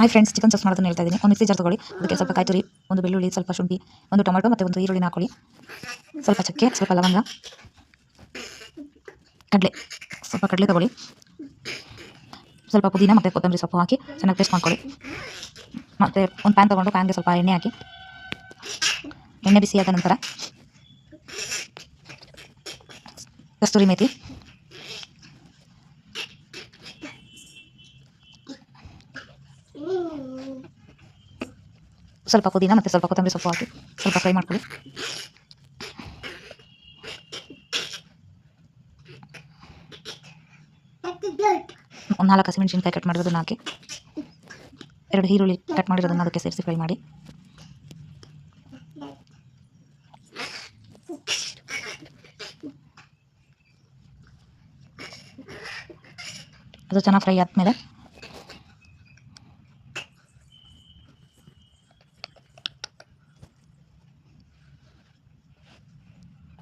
Hi friends chicken sauce ಮಾಡೋದನ್ನ ಹೇಳ್ತಾ ಇದ್ದೀನಿ. ಒಂದು ಮಿಕ್ಸಿ ಜಾರ್ ತಗೊಳ್ಳಿ. ಅದಕ್ಕೆ ಸ್ವಲ್ಪ ಕಾಯಿ ತುರಿ ಒಂದು ಬೆಳ್ಳುಳ್ಳಿ, ಸ್ವಲ್ಪ ಶುಂಠಿ, ಒಂದು ಟೊಮೆಟೊ ಮತ್ತು ಒಂದು ಈರುಳ್ಳಿನ ಹಾಕೊಳ್ಳಿ. ಸ್ವಲ್ಪ ಚಕ್ಕೆ, ಸ್ವಲ್ಪ ಲವಂಗ, ಕಡಲೆ, ಸ್ವಲ್ಪ ಕಡಲೆ ತಗೊಳ್ಳಿ. ಸ್ವಲ್ಪ ಪುದೀನ ಮತ್ತು ಕೊತ್ತಂಬರಿ ಸೊಪ್ಪು ಹಾಕಿ ಚೆನ್ನಾಗಿ ಪೇಸ್ಟ್ ಮಾಡ್ಕೊಳ್ಳಿ. ಮತ್ತು ಒಂದು ಪ್ಯಾನ್ ತೊಗೊಂಡು ಪ್ಯಾನ್ಗೆ ಸ್ವಲ್ಪ ಎಣ್ಣೆ ಹಾಕಿ. ಎಣ್ಣೆ ಬಿಸಿ ಆದ ನಂತರ, ಕಸ್ತೂರಿ ಮೇಥಿ ಸ್ವಲ್ಪ ಪುದೀನ ಮತ್ತು ಸ್ವಲ್ಪ ಕೊತ್ತಂಬರಿ ಸೊಪ್ಪು ಹಾಕಿ ಸ್ವಲ್ಪ ಫ್ರೈ ಮಾಡ್ಕೊಳ್ಳಿ. ನಾಲ್ಕು ಹಸಿಮೆಣಸಿನ್ಕಾಯಿ ಕಟ್ ಮಾಡಿರೋದನ್ನ ಹಾಕಿ, ಎರಡು ಈರುಳ್ಳಿ ಕಟ್ ಮಾಡಿರೋದನ್ನ ಅದಕ್ಕೆ ಸೇರಿಸಿ ಫ್ರೈ ಮಾಡಿ. ಅದು ಚೆನ್ನಾಗಿ ಫ್ರೈ ಆದಮೇಲೆ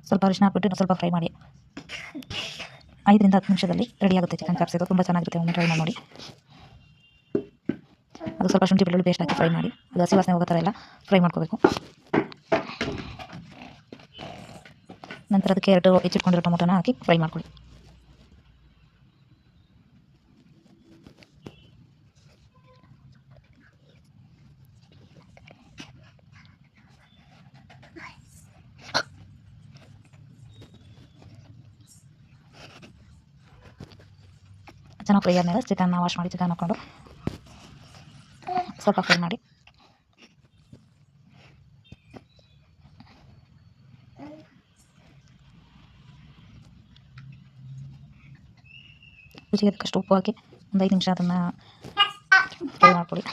ಸ್ವಲ್ಪ ಅರಿಶಿನ ಹಾಕ್ಬಿಟ್ಟು ಸ್ವಲ್ಪ ಫ್ರೈ ಮಾಡಿ. ಐದರಿಂದ ಹತ್ತು ನಿಮಿಷದಲ್ಲಿ ರೆಡಿ ಆಗುತ್ತೆ ಚಿಕನ್ ಚಾಪ್ಸ್ ಇದು ತುಂಬ ಚೆನ್ನಾಗಿರುತ್ತೆ ಒಮ್ಮೆ ಟ್ರೈ ಮಾಡಿ. ಅದು ಸ್ವಲ್ಪ ಶುಂಠಿ ಬೆಳ್ಳುಳ್ಳಿ ಪೇಸ್ಟ್ ಹಾಕಿ ಫ್ರೈ ಮಾಡಿ. ಅದು ಹಸಿ ವಾಸನೆ ಹೋಗೋ ಥರ ಎಲ್ಲ ಫ್ರೈ ಮಾಡ್ಕೋಬೇಕು. ನಂತರ ಅದಕ್ಕೆ ಎರಡು ಹೆಚ್ಚಿಟ್ಕೊಂಡಿರೋ ಟೊಮೊಟೊನ ಹಾಕಿ ಫ್ರೈ ಮಾಡ್ಕೊಳ್ಳಿ. ಚೆನ್ನಾಗಿ ಫ್ರೈ ಆದಮೇಲೆ ಚಿಕನ್ನ ವಾಶ್ ಮಾಡಿ ಚಿಕನ್ ಹಾಕ್ಕೊಂಡು ಸ್ವಲ್ಪ ಫ್ರೈ ಮಾಡಿ ರುಚಿಗೆ ತಕ್ಕಷ್ಟು ಉಪ್ಪು ಹಾಕಿ ಒಂದು ಐದು ನಿಮಿಷ ಅದನ್ನು ಫ್ರೈ ಮಾಡ್ಕೊಳ್ಳಿ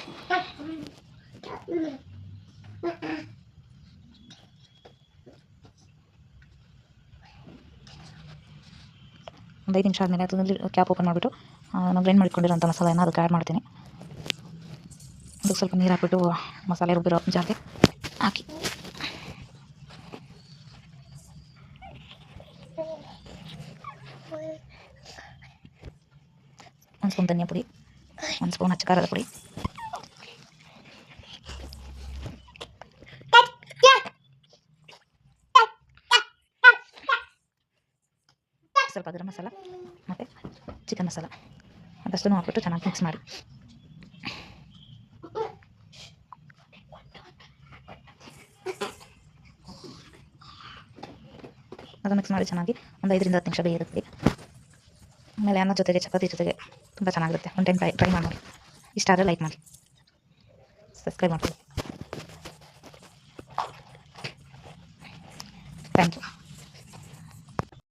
ಒಂದು ಐದು ನಿಮಿಷ ಆದಮೇಲೆ ಅದರಲ್ಲಿ ಕ್ಯಾಪ್ ಓಪನ್ ಮಾಡಿಬಿಟ್ಟು ನಾವು ಗ್ರೈಂಡ್ ಮಾಡಿಕೊಂಡಿರೋಂಥ ಮಸಾಲೆನ ಅದಕ್ಕೆ ಆ್ಯಡ್ ಮಾಡ್ತೀನಿ. ಅದಕ್ಕೆ ಸ್ವಲ್ಪ ನೀರು ಹಾಕ್ಬಿಟ್ಟು ಮಸಾಲೆ ರುಬ್ಬಿರೋ ಜಾಸ್ತಿ ಹಾಕಿ. ಒಂದು ಸ್ಪೂನ್ ಧನಿಯಾ ಪುಡಿ, ಒಂದು ಸ್ಪೂನ್ ಅಚ್ಚ ಖಾರದ ಪುಡಿ. ಸ್ವಲ್ಪ ಗರಂ ಮಸಾಲ ಮತ್ತು ಚಿಕನ್ ಮಸಾಲ. ಅದಷ್ಟನ್ನು ಹಾಕ್ಬಿಟ್ಟು ಚೆನ್ನಾಗಿ ಮಿಕ್ಸ್ ಮಾಡಿ. ಅದು ಮಿಕ್ಸ್ ಮಾಡಿ ಚೆನ್ನಾಗಿ ಒಂದು ಐದರಿಂದ ಹತ್ತು ನಿಮಿಷ ಬೇಯಿರುತ್ತೆ ಆಮೇಲೆ ಅನ್ನ ಜೊತೆಗೆ, ಚಪಾತಿ ಜೊತೆಗೆ ತುಂಬ ಚೆನ್ನಾಗಿರುತ್ತೆ. ಒಂದು ಟೈಮ್ ಟ್ರೈ ಟ್ರೈ ಮಾಡಿ ಇಷ್ಟ ಆದರೆ ಲೈಕ್ ಮಾಡಿ. ಸಬ್ಸ್ಕ್ರೈಬ್ ಮಾಡ್ಕೊಳ್ಳಿ. Thank you